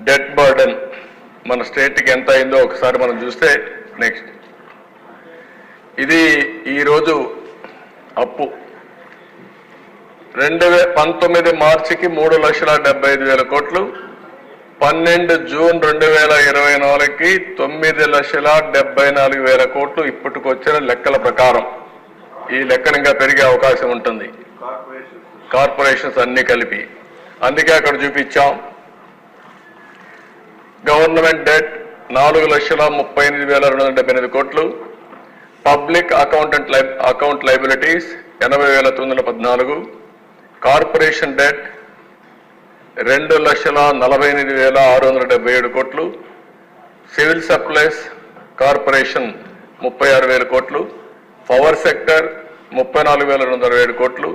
Debt burden మన స్టేట్కి ఎంత అయిందో ఒకసారి మనం చూస్తే నెక్స్ట్ ఇది ఈరోజు అప్పు. రెండు వే పంతొమ్మిది మార్చికి మూడు లక్షల డెబ్బై ఐదు వేల కోట్లు పన్నెండు జూన్ రెండు వేల ఇరవై నాలుగుకి తొమ్మిది లక్షల డెబ్బై నాలుగు వేల కోట్లు ఇప్పటికొచ్చిన లెక్కల ప్రకారం. ఈ లెక్కలు ఇంకా పెరిగే అవకాశం ఉంటుంది. కార్పొరేషన్స్ అన్ని కలిపి. అందుకే అక్కడ చూపించాం. గవర్నమెంట్ డెట్ నాలుగు లక్షల ముప్పై ఎనిమిది వేల రెండు వందల డెబ్బై ఎనిమిది కోట్లు. పబ్లిక్ అకౌంటెంట్ లై అకౌంట్ లైబిలిటీస్ ఎనభై వేల తొమ్మిది వందల పద్నాలుగు. కార్పొరేషన్ డెట్ రెండు లక్షల నలభై ఎనిమిది వేల ఆరు వందల డెబ్బై ఏడు కోట్లు. సివిల్ సప్లైస్ కార్పొరేషన్ ముప్పై ఆరు వేల కోట్లు. పవర్ సెక్టర్ ముప్పై నాలుగు వేల రెండు వందల అరవై ఏడు కోట్లు.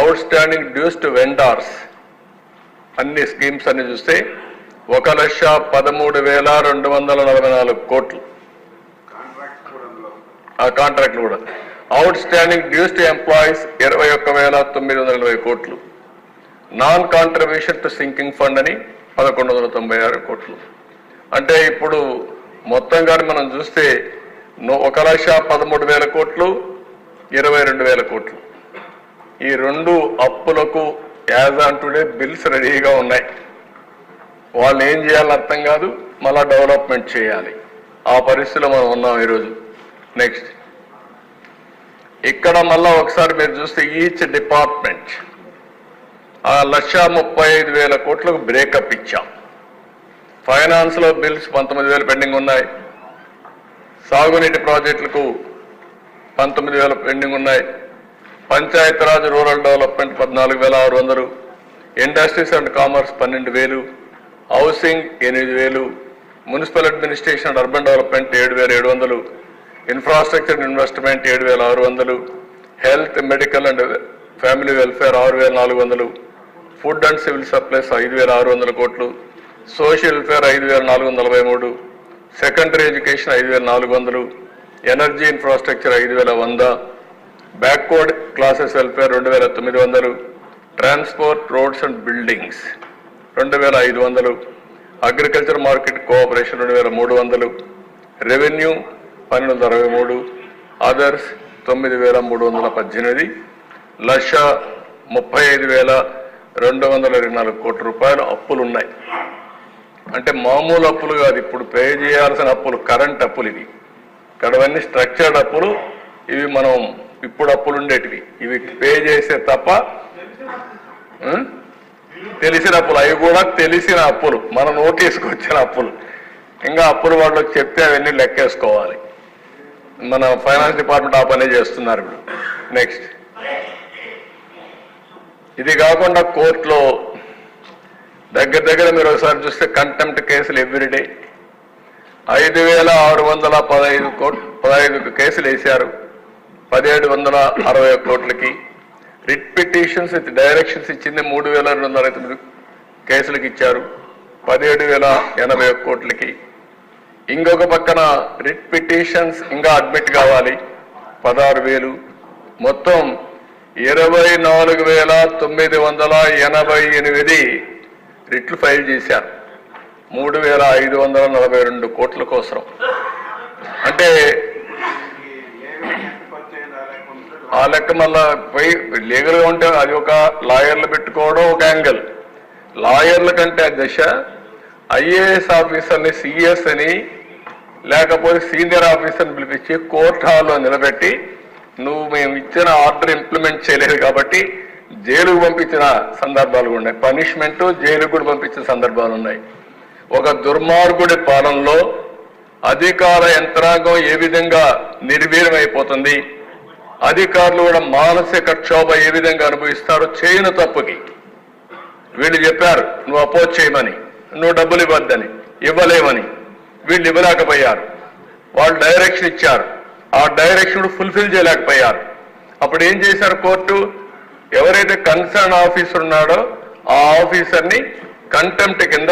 Outstanding dues to vendors అన్ని స్కీమ్స్ అన్ని చూస్తే ఒక లక్ష పదమూడు వేల రెండు వందల నలభై నాలుగు కోట్లు. ఆ కాంట్రాక్ట్లు కూడా. Outstanding dues to employees ఇరవై ఒక్క వేల తొమ్మిది వందల ఇరవై కోట్లు. Non contribution to sinking fund అని పదకొండు వందల తొంభై ఆరు కోట్లు. అంటే ఇప్పుడు మొత్తం కానీ మనం చూస్తే ఒక లక్ష పదమూడు వేల కోట్లు ఇరవై రెండు వేల కోట్లు. ఈ రెండు అప్పులకు యాజ్ ఆన్ టుడే బిల్స్ రెడీగా ఉన్నాయి. వాళ్ళు ఏం చేయాలని అర్థం కాదు మళ్ళా డెవలప్మెంట్ చేయాలి. ఆ పరిస్థితిలో మనం ఉన్నాం ఈరోజు. నెక్స్ట్ ఇక్కడ మళ్ళా ఒకసారి మీరు చూస్తే ఈచ్ డిపార్ట్మెంట్ ఆ లక్ష ముప్పై ఐదు వేల కోట్లకు బ్రేకప్ ఇచ్చాం. ఫైనాన్స్లో బిల్స్ పంతొమ్మిది వేలు పెండింగ్ ఉన్నాయి. సాగునీటి ప్రాజెక్టులకు పంతొమ్మిది వేల పెండింగ్ ఉన్నాయి. పంచాయతీరాజ్ రూరల్ డెవలప్మెంట్ పద్నాలుగు వేల ఆరు వందలు. ఇండస్ట్రీస్ అండ్ కామర్స్ పన్నెండు వేలు. హౌసింగ్ ఎనిమిది వేలు municipal administration and urban development ఏడు వేల ఏడు వందలు ఇన్ఫ్రాస్ట్రక్చర్ ఇన్వెస్ట్మెంట్ ఏడు వేల ఆరు వందలు health medical and family welfare ఆరు వేల నాలుగు వందలు ఫుడ్ అండ్ సివిల్ సప్లైస్ ఐదు వేల ఆరు వందల కోట్లు సోషల్ వెల్ఫేర్ ఐదు వేల నాలుగు వందల నలభై మూడు సెకండరీ ఎడ్యుకేషన్ ఐదు వేల నాలుగు వందలు ఎనర్జీ ఇన్ఫ్రాస్ట్రక్చర్ ఐదు వేల వంద బ్యాక్వర్డ్ క్లాసెస్ వెల్ఫేర్ రెండు వేల తొమ్మిది వందలు ట్రాన్స్పోర్ట్ రోడ్స్ అండ్ బిల్డింగ్స్. రెండు వేల ఐదు వందలు. అగ్రికల్చర్ మార్కెట్ కోఆపరేషన్ రెండు వేల మూడు వందలు. రెవెన్యూ పన్నెండు వందల అరవై మూడు. అదర్స్ తొమ్మిది వేల మూడు వందల పద్దెనిమిది. లక్ష ముప్పై ఐదు వేల రెండు వందల ఇరవై నాలుగు కోట్ల రూపాయలు అప్పులు ఉన్నాయి అంటే మామూలు అప్పులు కాదు ఇప్పుడు పే చేయాల్సిన అప్పులు కరెంట్ అప్పులు ఇవి. ఇక్కడవన్నీ స్ట్రక్చర్డ్ అప్పులు ఇవి మనం ఇప్పుడు అప్పులు ఉండేటివి ఇవి పే చేసే తప్ప తెలిసిన అప్పులు అవి కూడా తెలిసిన అప్పులు. మన నోటీస్కి వచ్చిన అప్పులు. ఇంకా అప్పులు వాళ్ళకి చెప్తే అవన్నీ లెక్కేసుకోవాలి. మన ఫైనాన్స్ డిపార్ట్మెంట్ ఆ పనే చేస్తున్నారు ఇప్పుడు. నెక్స్ట్ ఇది కాకుండా కోర్టులో దగ్గర దగ్గర మీరు ఒకసారి చూస్తే కంటెంప్ట్ కేసులు ఎవ్రీడే ఐదు వేల ఆరు వందల పదహైదు కోట్ పదహైదు కేసులు వేశారు. పదిహేడు వందల అరవై కోట్లకి. రిట్ పిటిషన్స్ విత్ డైరెక్షన్స్ ఇచ్చింది మూడు వేల రెండు వందల తొమ్మిది కేసులకు ఇచ్చారు. పదిహేడు వేల ఎనభై ఒక్క కోట్లకి. ఇంకొక పక్కన రిట్ పిటిషన్స్ ఇంకా అడ్మిట్ కావాలి. పదహారు వేలు. మొత్తం ఇరవై నాలుగు వేల తొమ్మిది వందల ఎనభై ఎనిమిది రిట్లు ఫైల్ చేశారు. మూడు వేల ఐదు వందల నలభై రెండు కోట్ల కోసం అంటే ఆ లెక్క మళ్ళా పోయి లీగల్గా ఉంటే అది ఒక లాయర్లు పెట్టుకోవడం ఒక యాంగిల్. లాయర్ల కంటే దశ ఐఏఎస్ ఆఫీసర్ని సిఎస్ అని లేకపోతే సీనియర్ ఆఫీసర్ని పిలిపించి కోర్ట్ హాల్లో నిలబెట్టి నువ్వు మేము ఇచ్చిన ఆర్డర్ ఇంప్లిమెంట్ చేయలేదు కాబట్టి జైలుకు పంపించిన సందర్భాలు ఉన్నాయి. పనిష్మెంట్ జైలుకు కూడా పంపించిన సందర్భాలు ఉన్నాయి. ఒక దుర్మార్గుడి పాలనలో అధికార యంత్రాంగం ఏ విధంగా నిర్వీర్యమైపోతుంది అధికారులు కూడా మానసిక క్షోభ ఏ విధంగా అనుభవిస్తారో చేయని తప్పుకి. వీళ్ళు చెప్పారు నువ్వు అపోజ్ చేయమని నువ్వు డబ్బులు ఇవ్వద్దని ఇవ్వలేమని. వీళ్ళు ఇవ్వలేకపోయారు. వాళ్ళు డైరెక్షన్ ఇచ్చారు. ఆ డైరెక్షన్ ఫుల్ఫిల్ చేయలేకపోయారు. అప్పుడు ఏం చేశారు కోర్టు? ఎవరైతే కన్సర్న్ ఆఫీసర్ ఉన్నాడో ఆ ఆఫీసర్ని కంటెంప్ట్ కింద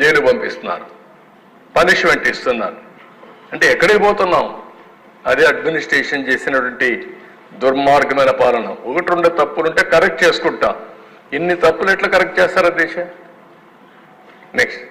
జైలు పంపిస్తున్నారు. పనిష్మెంట్ ఇస్తున్నారు. అంటే ఎక్కడికి పోతున్నాం? అదే అడ్మినిస్ట్రేషన్ చేసినటువంటి దుర్మార్గమైన పాలన. ఒకటి రెండు తప్పులుంటే కరెక్ట్ చేసుకుంటా. ఇన్ని తప్పులు ఎట్లా కరెక్ట్ చేస్తారా దేశ? నెక్స్ట్